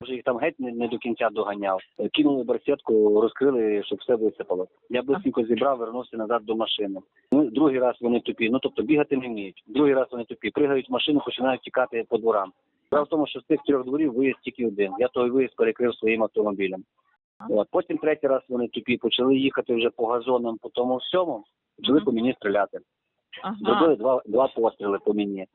Вже їх там геть не, не до кінця доганяв. Е, Кинули барсетку, розкрили, щоб все висипало. Я близько зібрав, вернувся назад до машини. Ну, другий раз вони тупі. Ну тобто бігати не вміють. Другий раз вони тупі. Пригають в машину, починають тікати по дворам. Справа в тому, що з тих трьох дворів виїзд тільки один. Я той виїзд перекрив своїм автомобілем. От потім третій раз вони тупі почали їхати вже по газонам, по тому всьому. Почали по мені стріляти. Ага. Зробили два, два постріли по мені.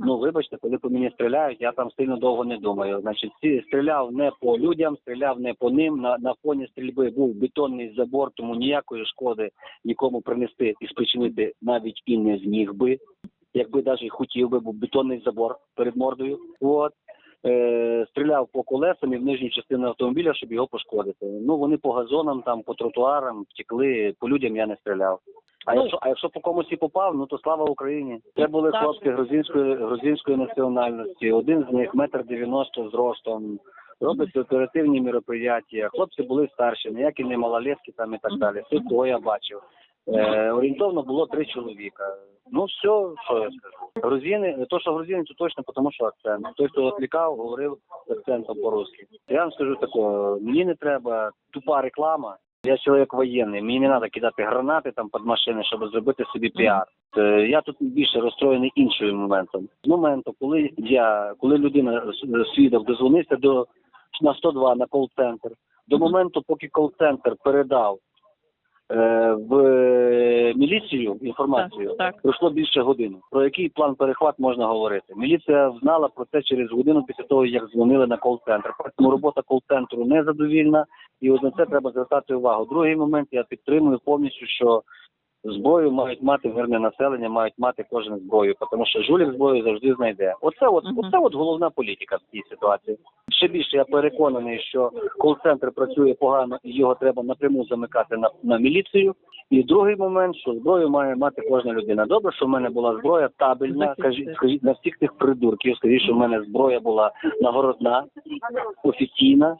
Ну, вибачте, коли по мені стріляють, я там сильно довго не думаю. Значить, ці- стріляв не по людям, стріляв не по ним. На, на фоні стрільби був бетонний забор, тому ніякої шкоди нікому принести і спричинити навіть і не зміг би. Якби навіть хотів би, був бетонний забор перед мордою. От. Е, стріляв по колесам і в нижню частину автомобіля, щоб його пошкодити. Ну вони по газонам, там по тротуарам втекли, по людям я не стріляв. А Ну, якщо а якщо по комусь і попав, ну то слава Україні. Це були Так. хлопці грузинської грузинської національності. Один з них метр дев'яносто зростом. Робить оперативні мероприятия. Хлопці були старші, ніякі не малолетки там і так далі. Все того я бачив. Е, орієнтовно було три чоловіка. Ну все, що я скажу. Грузини, то, що грузини, то точно, тому що акцент. Той, хто відкликав, говорив акцентом по-русски. Я вам скажу такого, мені не треба тупа реклама. Я чоловік воєнний, мені не треба кидати гранати там під машини, щоб зробити собі піар. Е, Я тут більше розстроєний іншим моментом. З моменту, коли я, коли людина свідок дозвонився до на 102 на кол-центр, до моменту, поки кол-центр передав е, в е, міліцію інформацію, Так, так. пройшло більше години. Про який план перехват можна говорити? Міліція знала про це через годину після того, як дзвонили на кол-центр. Тому робота кол-центру незадовільна, і от на це треба звертати увагу. Другий момент я підтримую повністю, що зброю мають мати мирне населення, мають мати кожен зброю, тому що жулік зброю завжди знайде. Оце от Мгм. оце от головна політика в цій ситуації. Ще більше я переконаний, що кол-центр працює погано і його треба напряму замикати на, на міліцію. І другий момент, що зброю має мати кожна людина. Добре, що в мене була зброя табельна. Кажіть, скажіть на всіх тих придурків, скажіть, що в мене зброя була нагородна, офіційна,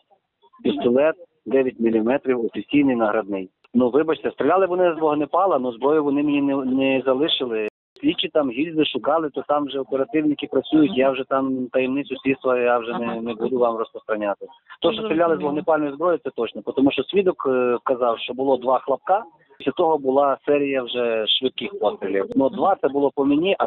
пістолет 9 мм, офіційний наградний. Ну вибачте, стріляли вони з вогнепала, але зброю вони мені не, не залишили. Слідчі там гільзи шукали, то там вже оперативники працюють. Я вже там таємницю слідства, я вже не, не буду вам розпространяти. То, що стріляли з вогнепальної зброї, це точно, тому що свідок е, вказав, що було два хлопка. Після того була серія вже швидких пострілів. Ну два це було по мені, а